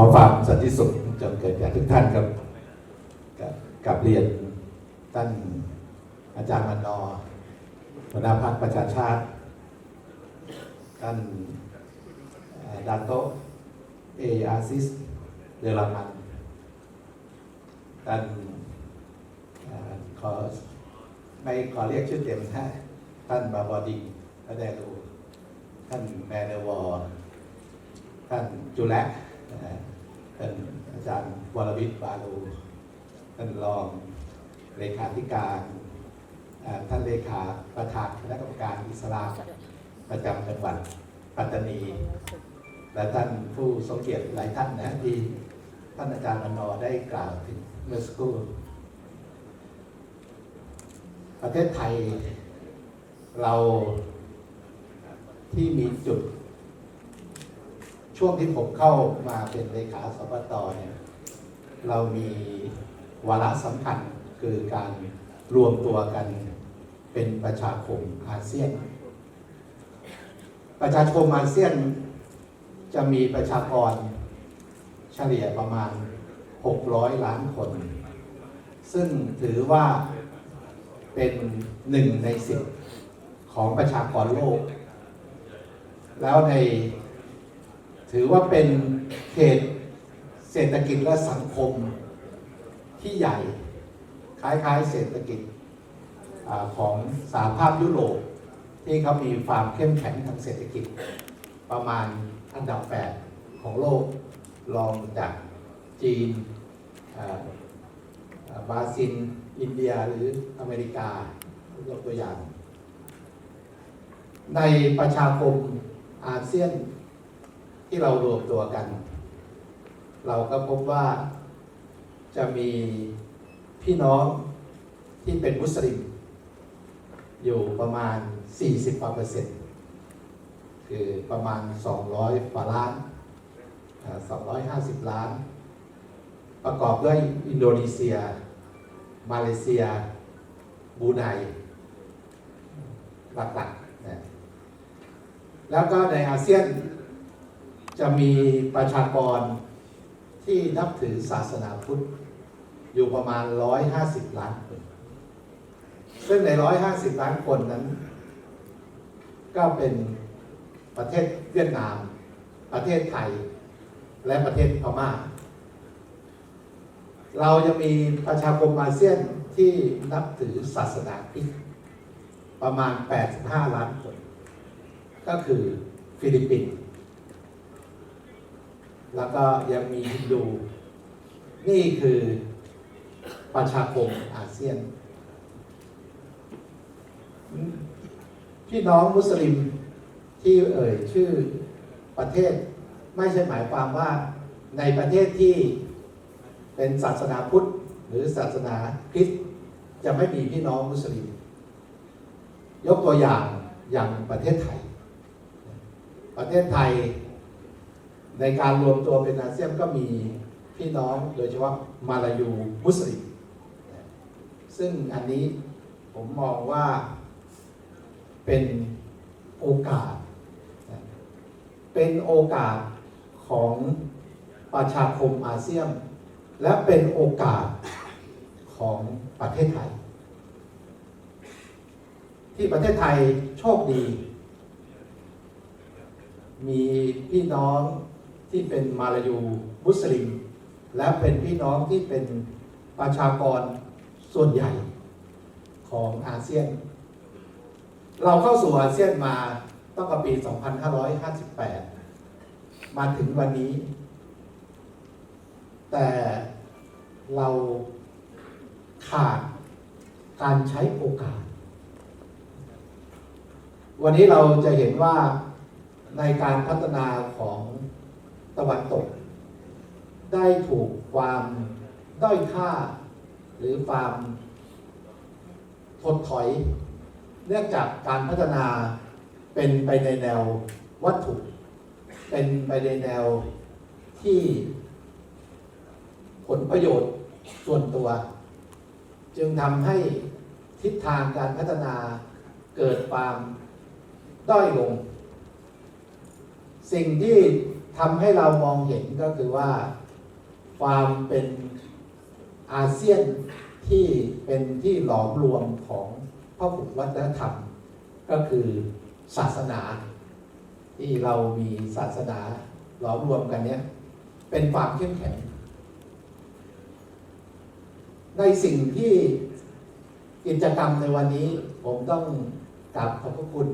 อความสันติสุขจงเกิดแก่ทุกท่านครับกับกบเรียนท่านอาจารย์มันนอหัวหน้าพรรคประชาชาติ ท่านเอ่อดาโตเออาซิสเดลามันท่านอขอไม่ขอเรียกชื่อเต็มนะท่านบาบอดิงพระแดรูท่านแมนเนวอร์ท่านจุแล นะฮะท่านอาจารย์วรวิทย์บาลูท่านรองเลขาธิการท่านเลขาประธานคณะกรรมการอิสลามประจำจังหวัดปัตตานี และท่านผู้ทรงเกียรติหลายท่านนะที่ท่านอาจารย์มนอได้กล่าวถึงเมื่อสักครู่ประเทศไทยเราที่มีจุด ช่วงที่ผมเข้ามาเป็นเลขาสปตเนี่ยเรามีวาระสำคัญคือการรวมตัวกันเป็นประชาคมอาเซียน ประชาคมอาเซียนจะมีประชากรเฉลี่ยประมาณ 600 ล้านคน ซึ่งถือว่าเป็นหนึ่งในสิบของประชากรโลก แล้วใน ถือว่าเป็นเขตเศรษฐกิจและสังคมที่ใหญ่ คล้ายๆ เศรษฐกิจอของสหภาพยุโรป ที่เขามีความเข้มแข็งทางเศรษฐกิจ ประมาณอันดับแปดของโลกรองจากจีนบราซิล อินเดียหรืออเมริกายกตัวอย่าง ในประชาคมอาเซียน ที่เรารวมตัวกัน เราก็พบว่าจะมีพี่น้องที่เป็นมุสลิม อยู่ประมาณ 40กว่าเปอร์เซ็นต์คือประมาณ 200กว่าล้านอ่า250 ล้าน ประกอบด้วยอินโดนีเซีย มาเลเซียบูไนหลักๆนะแล้วก็ในอาเซียน จะมีประชากรที่นับถือศาสนาพุทธ อยู่ประมาณ 150 ล้านคน ซึ่งใน 150 ล้านคนนั้น ก็เป็นประเทศเวียดนาม ประเทศไทย และประเทศพม่า เราจะมีประชาคมอาเซียนที่นับถือศาสนาคริสต์ประมาณ 85 ล้านคน ก็คือฟิลิปปินส์ แล้วก็ยังมีฮินดู นี่คือประชาคมอาเซียน พี่น้องมุสลิมที่เอ่ยชื่อประเทศไม่ใช่หมายความว่าในประเทศที่เป็นศาสนาพุทธ หรือศาสนาคริสต์จะไม่มีพี่น้องมุสลิม ยกตัวอย่างอย่างประเทศไทย ประเทศไทย ในการรวมตัวเป็นอาเซียนก็มีพี่น้องโดยเฉพาะมาลายูมุสลิม ซึ่งอันนี้ผมมองว่าเป็นโอกาส เป็นโอกาสของประชาคมอาเซียน และเป็นโอกาสของประเทศไทย ที่ประเทศไทยโชคดี มีพี่น้อง ที่เป็นมาลายูมุสลิม และเป็นพี่น้องที่เป็นประชากรส่วนใหญ่ของอาเซียน เราเข้าสู่อาเซียนมาตั้งแต่ปี 2558 มาถึงวันนี้ แต่เราขาดการใช้โอกาส วันนี้เราจะเห็นว่าในการพัฒนาของ ตะวันตก ได้ถูกความด้อยค่า หรือความถดถอย เนื่องจากการพัฒนาเป็นไปในแนววัตถุ เป็นไปในแนวที่ผลประโยชน์ส่วนตัว จึงทำให้ทิศทางการพัฒนาเกิดความด้อยลง สิ่งที่ ทำให้เรามองเห็นก็คือว่าความเป็นอาเซียนที่เป็นที่หลอมรวมของพหุวัฒนธรรม ก็คือศาสนา ที่เรามีศาสนาหลอมรวมกันเนี้ยเป็นความเข้มแข็ง ในสิ่งที่กิจกรรมในวันนี้ผมต้องกราบขอบพระคุณ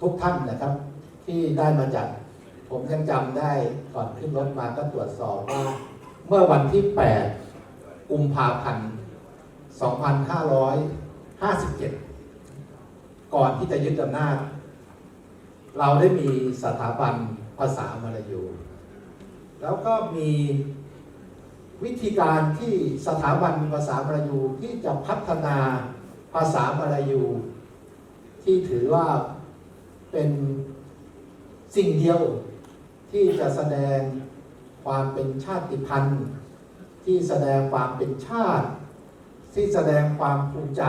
ทุกท่านนะครับ ที่ได้มาจัด ผมยังจำได้ก่อนขึ้นรถมาก็ตรวจสอบว่า เมื่อวันที่ 8 กุมภาพันธ์ 2557 ก่อนที่จะยึดอำนาจ เราได้มีสถาบันภาษามลายู แล้วก็มีวิธีการที่สถาบันภาษามลายูที่จะพัฒนาภาษามลายู ที่ถือว่าเป็นสิ่งเดียว ที่จะแสดงความเป็นชาติพันธุ์ ที่แสดงความเป็นชาติ ที่แสดงความภูมิใจ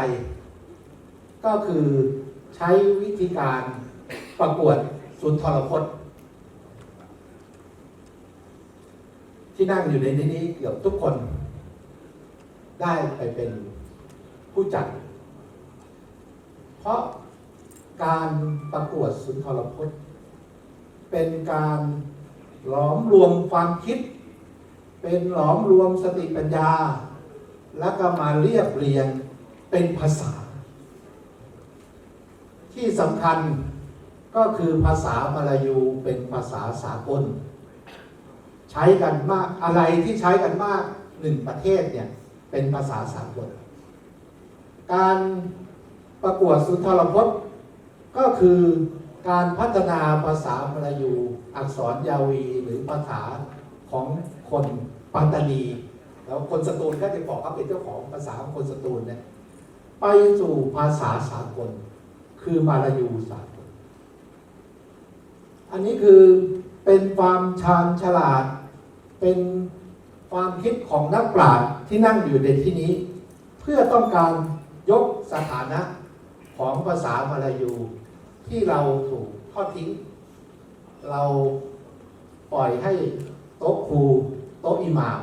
ก็คือใช้วิธีการประกวดสุนทรพจน์ ที่นั่งอยู่ในนี้เกือบทุกคน ได้ไปเป็นผู้จัด เพราะการประกวดสุนทรพจน์ เป็นการหลอมรวมความคิด เป็นหลอมรวมสติปัญญา แล้วก็มาเรียบเรียงเป็นภาษา ที่สำคัญก็คือภาษามลายูเป็นภาษาสากล ใช้กันมากอะไรที่ใช้กันมากหนึ่งประเทศเนี่ยเป็นภาษาสากล การประกวดสุนทรพจน์ก็คือ การพัฒนาภาษามลายูอักษรยาวีหรือภาษาของคนปัตตานีแล้วคนสตูลก็จะบอกเขาเป็นเจ้าของภาษาของคนสตูลเนี่ยไปสู่ภาษาสากล คือมาลายูสากล อันนี้คือเป็นความชาญฉลาด เป็นความคิดของนักปราชญ์ที่นั่งอยู่ในที่นี้ เพื่อต้องการยกสถานะของภาษามาลายู ที่เราถูกทอดทิ้ง เราปล่อยให้โต๊ะครูโต๊ะอิหม่าม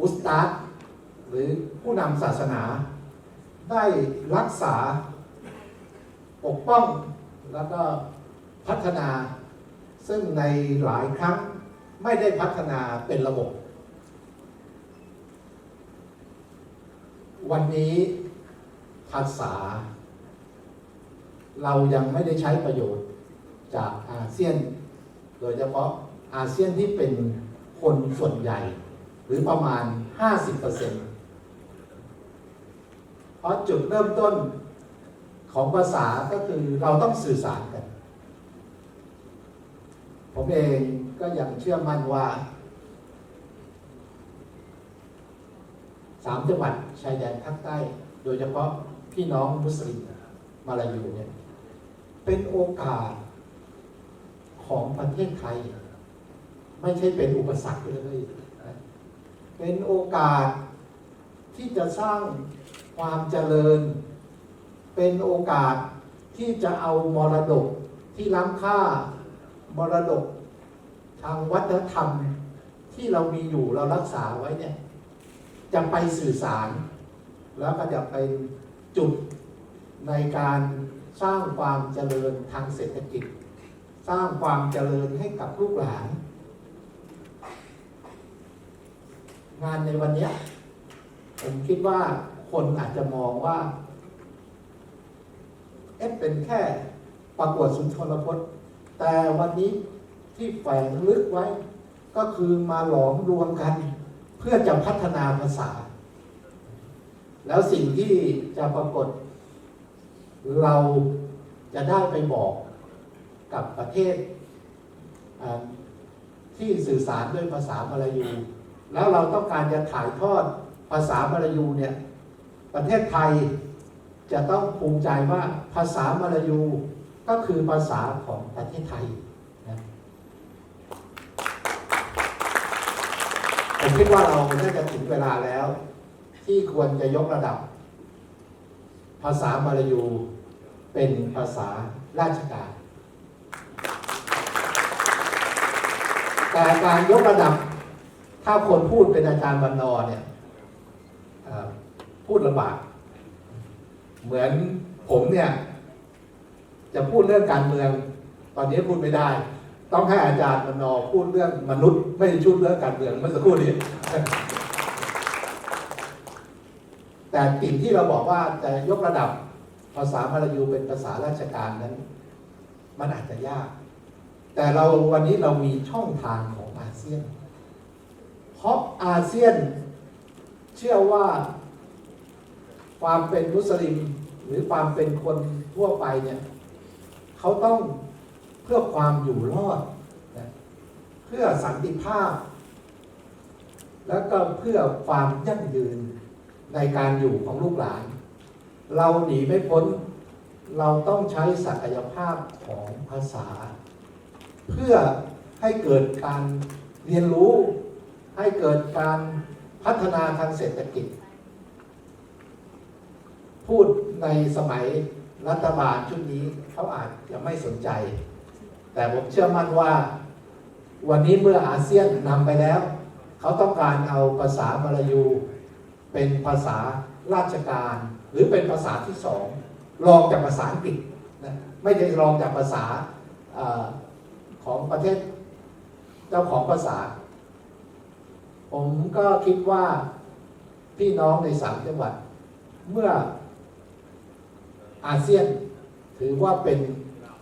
อุสตาดหรือผู้นำศาสนา ได้รักษา ปกป้องแล้วก็พัฒนา ซึ่งในหลายครั้งไม่ได้พัฒนาเป็นระบบ วันนี้ภาษา เรายังไม่ได้ใช้ประโยชน์จากอาเซียน โดยเฉพาะอาเซียนที่เป็นคนส่วนใหญ่ หรือประมาณ 50%เพราะจุดเริ่มต้นของภาษาก็คือเราต้องสื่อสารกัน ผมเองก็ยังเชื่อมั่นว่าสามจังหวัดชายแดนภาคใต้ โดยเฉพาะพี่น้องมุสลิม มาลายูเนี่ยเป็นโอกาสของประเทศไทย ไม่ใช่เป็นอุปสรรคเลยเป็นโอกาสที่จะสร้างความเจริญ เป็นโอกาสที่จะเอามรดกที่ล้ำค่ามรดกทางวัฒนธรรมที่เรามีอยู่เรารักษาไว้เนี่ยจะไปสื่อสาร แล้วก็จะเป็นจุด ในการสร้างความเจริญทางเศรษฐกิจ สร้างความเจริญให้กับลูกหลาน งานในวันนี้ผมคิดว่าคนอาจจะมองว่า เอ๊ะเป็นแค่ประกวดสุนทรพจน์ แต่วันนี้ที่แฝงลึกไว้ ก็คือมาหลอมรวมกัน เพื่อจะพัฒนาภาษา แล้วสิ่งที่จะปรากฏ เราจะได้ไปบอกกับประเทศที่สื่อสารด้วยภาษามลายู แล้วเราต้องการจะถ่ายทอดภาษามลายูเนี่ยประเทศไทยจะต้องภูมิใจว่าภาษามลายูก็คือภาษาของประเทศไทยนะผมคิดว่าเราน่าจะถึงเวลาแล้ว ที่ควรจะยกระดับ ภาษามลายู เป็นภาษาราชการ แต่การยกระดับ ถ้าคนพูดเป็นอาจารย์บรรณอเนี่ยพูดลำบาก เหมือนผมเนี่ย จะพูดเรื่องการเมือง ตอนนี้พูดไม่ได้ ต้องให้อาจารย์บรรณอพูดเรื่องมนุษย์ ไม่ชุดเรื่องการเมืองเมื่อสักครู่นี้แต่สิ่งที่เราบอกว่าจะยกระดับาษามาลายูเป็นภาษาราชการนั้น มันอาจจะยาก แต่เราวันนี้เรามีช่องทางของอาเซียน เพราะอาเซียนเชื่อว่าความเป็นมุสลิมหรือความเป็นคนทั่วไปเนี่ยเขาต้องเพื่อความอยู่รอดนะเพื่อสันติภาพ แล้วก็เพื่อความยั่งยืนในการอยู่ของลูกหลาน เราหนีไม่พ้น เราต้องใช้ศักยภาพของภาษา เพื่อให้เกิดการเรียนรู้ ให้เกิดการพัฒนาทางเศรษฐกิจ พูดในสมัยรัฐบาลชุดนี้เขาอาจจะไม่สนใจ แต่ผมเชื่อมั่นว่า วันนี้เมื่ออาเซียนนำไปแล้ว เขาต้องการเอาภาษามลายู เป็นภาษาราชการ หรือเป็นภาษาที่สองรองจากภาษาอังกฤษนะไม่ได้รองจากภาษาอของประเทศเจ้าของภาษา ผมก็คิดว่าพี่น้องในสามจังหวัด เมื่ออาเซียนถือว่าเป็น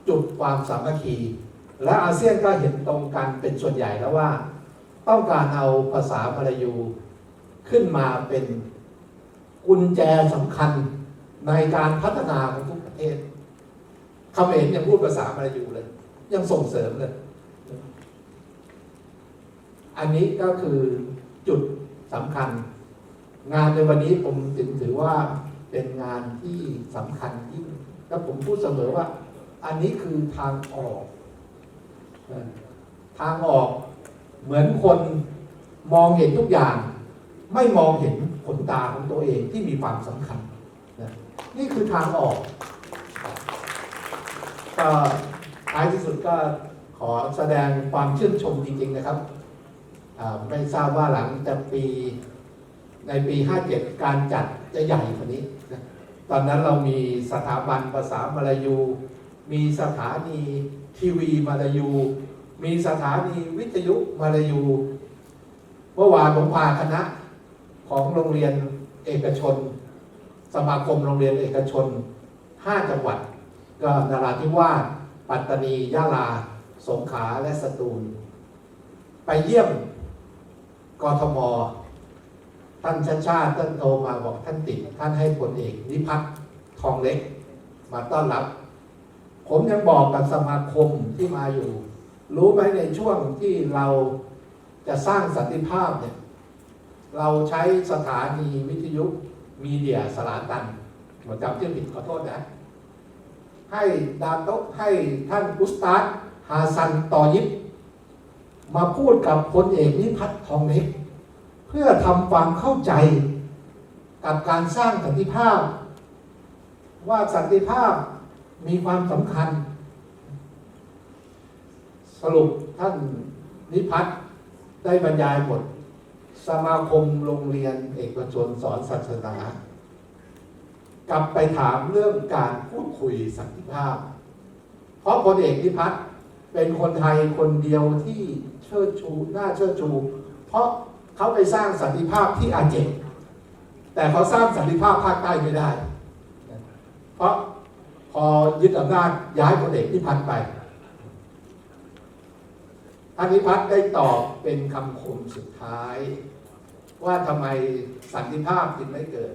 จุดความสามัคคี และอาเซียนก็เห็นตรงกันเป็นส่วนใหญ่แล้วว่า ต้องการเอาภาษามลายูขึ้นมาเป็น กุญแจสำคัญในการพัฒนาของทุกประเทศเขมรยังพูดภาษามาลายูเลย ยังส่งเสริมเลย อันนี้ก็คือจุดสำคัญ งานในวันนี้ผมถึงถือว่าเป็นงานที่สำคัญยิ่งแล้วผมพูดเสมอว่า อันนี้คือทางออก ทางออกเหมือนคนมองเห็นทุกอย่าง ไม่มองเห็น ขนตาของตัวเองที่มีความสำคัญนะนี่คือทางออกก็ท้ายที่สุดก็ขอแสดงความชื่นชมจริง ๆ นะครับไม่ทราบว่าหลังจากปีในปี 57 การจัดจะใหญ่กว่านี้นะตอนนั้นเรามีสถาบันภาษามาลายู มีสถานีทีวีมาลายู มีสถานีวิทยุมาลายู เมื่อวานผมพาคณะ ของโรงเรียนเอกชน สมาคมโรงเรียนเอกชน 5 จังหวัด ก็นราธิวาสปัตตานียะลา สงขลาและสตูล ไปเยี่ยมกทมท่านชาติชาติท่านโทรมาบอกท่านติดท่านให้ผลเอกนิพัฒน์ทองเล็ก มาต้อนรับ ผมยังบอกกับสมาคมที่มาอยู่ รู้ไหมในช่วงที่เราจะสร้างสันติภาพเนี่ย เราใช้สถานีวิทยุมีเดียสลาตันผมจำชื่อผิดขอโทษนะ ให้ดาโตะให้ท่านอุสตาดฮาซันตอยิบ มาพูดกับพลเอกนิพัฒน์ทองเล็ก เพื่อทำความเข้าใจกับการสร้างสันติภาพ ว่าสันติภาพมีความสำคัญ สรุปท่านนิพัฒน์ได้บรรยายบท สมาคมโรงเรียนเอกชนสอนศาสนา กลับไปถามเรื่องการพูดคุยสันติภาพ เพราะพลเอกนิพัฒน์เป็นคนไทยคนเดียวที่เชิดชูน่าเชิดชู เพราะเขาไปสร้างสันติภาพที่อาเจนแต่เขาสร้างสันติภาพภาคใต้ไม่ได้ เพราะพอยึดอำนาจย้ายพลเอกนิพัฒน์ไปท่านนิพัฒน์ได้ตอบเป็นคำคมสุดท้าย ว่าทำไมสันติภาพจึงไม่เกิด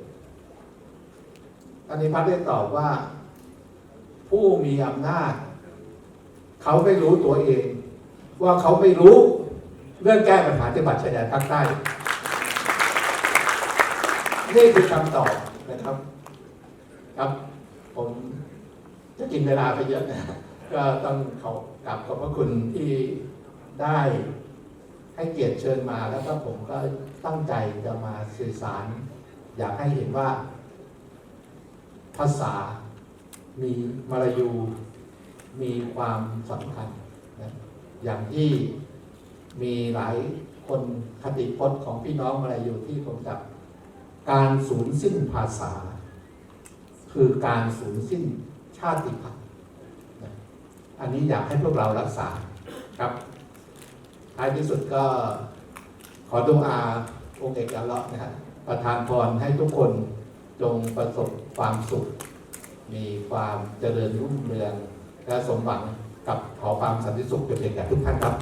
ท่านนิพัฒได้ตอบว่า ผู้มีอำนาจ เขาไม่รู้ตัวเอง ว่าเขาไม่รู้เรื่องแก้ปัญหาจังหวัดชายแดนภาคใต้นี่คือคำตอบนะครับ ครับ ผมจะกินเวลาไปเยอะนะก็ต้องขอกลับขอบพระคุณที่ได้ ให้เกียรติเชิญมาแล้วก็ผมก็ตั้งใจจะมาสื่อสาร อยากให้เห็นว่า ภาษามีมาลายูมีความสำคัญนะอย่างที่มีหลายคนคติพจน์ของพี่น้องอะไรอยู่ที่ผมจับการสูญสิ้นภาษา คือการสูญสิ้นชาติพันธุ์อันนี้อยากให้พวกเรารักษาครับ ท้ายที่สุดก็ขอดูอาองค์เอกอัลเละครับประทานพรให้ทุกคนจงประสบความสุข มีความเจริญรุ่งเรือง และสมหวังกับขอความสันติสุขเป็นเอกทุกท่านครับ